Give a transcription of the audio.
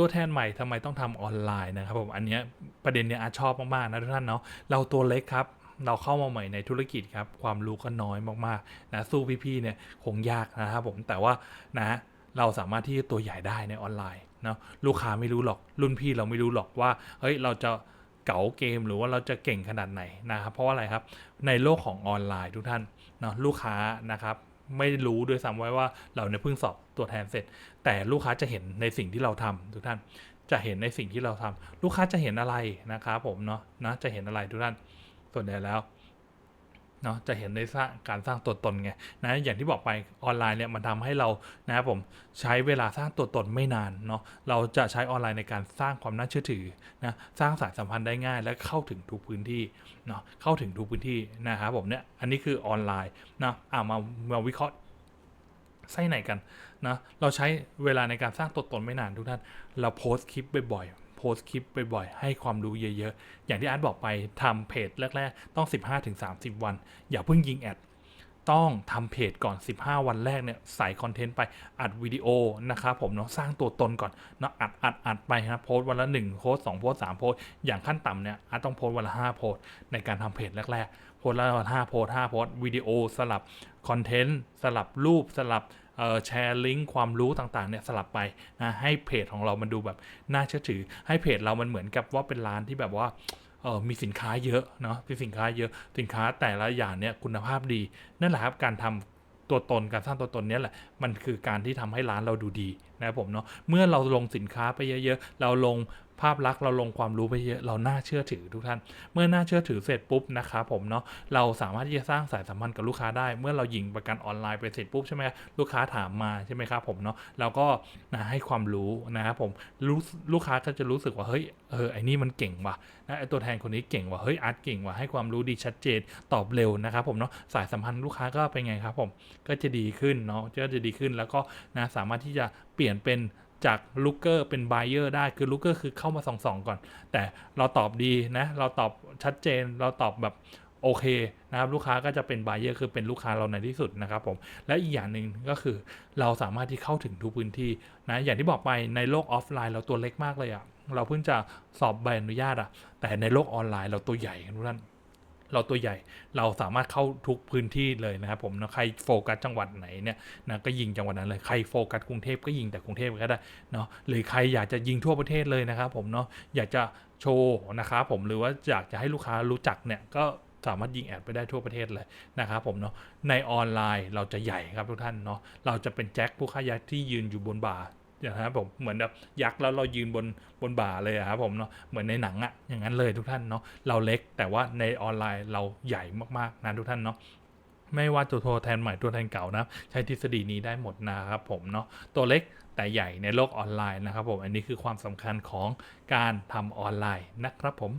ตัวแทนใหม่ทำไมต้องทำออนไลน์นะครับผมอันนี้ประเด็นเนี้ยอาชอบมากๆนะทุกท่านเนาะเราตัวเล็กครับเราเข้ามาใหม่ในธุรกิจครับ ความรู้ก็น้อยมากๆนะสู้พี่ๆเนี่ยคงยากนะครับผมแต่ว่านะเราสามารถที่จะตัวใหญ่ได้ในออนไลน์เนาะลูกค้าไม่รู้หรอกรุ่นพี่เราไม่รู้หรอกว่าเฮ้ยเราจะเก๋าเกมหรือว่าเราจะเก่งขนาดไหนนะครับเพราะว่าอะไรครับในโลกของออนไลน์ทุกท่านเนาะลูกค้านะครับ ไม่รู้ด้วยซ้ำไว้ว่าเราเนี่ยเพิ่งสอบตัวแทนเสร็จ แต่ลูกค้าจะเห็นในสิ่งที่เราทำทุกท่านจะเห็นในสิ่งที่เราทำลูกค้าจะเห็นอะไรนะครับผมเนาะนะจะเห็นอะไรทุกท่านส่วนใหญ่แล้ว เนาะจะเห็นในสร้างการสร้างตัวตนไงนะอย่างที่บอกไปออนไลน์เนี่ยมันทำให้เรานะครับผมใช้เวลาสร้างตัวตนไม่นานเนาะเราจะใช้ออนไลน์ในการสร้างความน่าเชื่อถือนะสร้างสายสัมพันธ์ได้ง่าย และเข้าถึงทุกพื้นที่เนาะเข้าถึงทุกพื้นที่นะครับผมเนี่ยอันนี้คือออนไลน์นะอ่ามามาวิเคราะห์ไส้ไหนกันนะเราใช้เวลาในการสร้างตัวตนไม่นานทุกท่าน เราโพสต์คลิปบ่อย โพสต์คลิปบ่อยๆ ให้ความรู้เยอะๆ อย่างที่อาร์ตบอกไปทำเพจแรกๆ ต้อง 15-30 วัน อย่าเพิ่งยิงแอด ต้องทำเพจก่อน 15 วันแรกเนี่ยใส่คอนเทนต์ไปอัดวิดีโอนะครับผมเนาะสร้างตัวตนก่อนเนาะอัดอัดอัดไปนะโพสต์วันละ1โพสต์2โพสต์3โพสต์อย่างขั้นต่ำเนี่ยอาร์ตต้องโพสต์วันละ5โพสต์ในการทำเพจแรกๆโพสต์ละวัน5โพสต์5โพสต์วิดีโอสลับคอนเทนต์สลับรูปสลับ แชร์ลิงก์ความรู้ต่างๆเนี่ยสลับไปนะให้เพจของเรามันดูแบบน่าเชื่อถือ ให้เพจเรามันเหมือนกับว่าเป็นร้านที่แบบว่าเออมีสินค้าเยอะเนาะมีสินค้าเยอะสินค้าแต่ละอย่างเนี่ยคุณภาพดีนั่นแหละครับการทำตัวตนการสร้างตัวตนเนี่ยแหละมันคือการที่ทำให้ร้านเราดูดี นะครับผมเนาะเมื่อเราลงสินค้าไปเยอะๆ เราลงภาพลักษณ์เราลงความรู้ไปเยอะเราน่าเชื่อถือทุกท่าน เมื่อน่าเชื่อถือเสร็จปุ๊บนะครับผมเนาะเราสามารถที่จะสร้างสายสัมพันธ์กับลูกค้าได้ เมื่อเรายิงประกันออนไลน์ไปเสร็จปุ๊บใช่ไหมลูกค้าถามมาใช่ไหมครับผมเนาะเราก็นะให้ความรู้นะครับผมรู้ลูกค้าก็จะรู้สึกว่าเฮ้ยเออไอ้นี่มันเก่งว่ะนะไอ้ตัวแทนคนนี้เก่งว่ะเฮ้ยอาร์ตเก่งว่ะให้ความรู้ดีชัดเจนตอบเร็วนะครับผมเนาะสายสัมพันธ์ลูกค้าก็เป็นไงครับผมก็จะดีขึ้นเนาะก็จะดีขึ้นแล้วก็นะสามารถที่จะเปลี่ยนเป็นจากลูกเกอร์เป็นไบเออร์ได้คือลูกเกอร์คือเข้ามาส่องๆก่อน แต่เราตอบดีนะ เราตอบชัดเจนเราตอบแบบโอเคนะครับลูกค้าก็จะเป็น b บเออร์คือเป็นลูกค้าเราในที่สุดนะครับผมและอีกอย่างหนึ่งก็คือเราสามารถที่เข้าถึงทุกพื้นที่นะอย่างที่บอกไปในโลกออฟไลน์เราตัวเล็กมากเลยอะเราเพิ่งจะสอบใบอนุญาตอะแต่ในโลกออนไลน์เราตัวใหญ่กันทุกท่าน เราตัวใหญ่ เราสามารถเข้าทุกพื้นที่เลยนะครับผมนะใครโฟกัสจังหวัดไหนเนี่ยนะก็ยิงจังหวัดนั้นเลยใครโฟกัสกรุงเทพก็ยิงแต่กรุงเทพก็ได้เนาะหรือใครอยากจะยิงทั่วประเทศเลยนะครับผมเนาะอยากจะโชว์นะครับผมหรือว่าอยากจะให้ลูกค้ารู้จักเนี่ยก็สามารถยิงแอดไปได้ทั่วประเทศเลยนะครับผมเนาะในออนไลน์เราจะใหญ่ครับทุกท่านเนาะเราจะเป็นแจ็คผู้ค้ายักษ์ที่ยืนอยู่บนบ่า นะครับผมเหมือนแบบยักษ์แล้วเรายืนบนบนบ่าเลยอะครับผมเนาะเหมือนในหนังอะอย่างนั้นเลยทุกท่านเนาะเราเล็กแต่ว่าในออนไลน์เราใหญ่มากๆนะทุกท่านเนาะไม่ว่าตัวแทนใหม่ตัวแทนเก่านะใช้ทฤษฎีนี้ได้หมดนะครับผมเนาะตัวเล็กแต่ใหญ่ในโลกออนไลน์นะครับผมอันนี้คือความสำคัญของการทำออนไลน์นะครับผม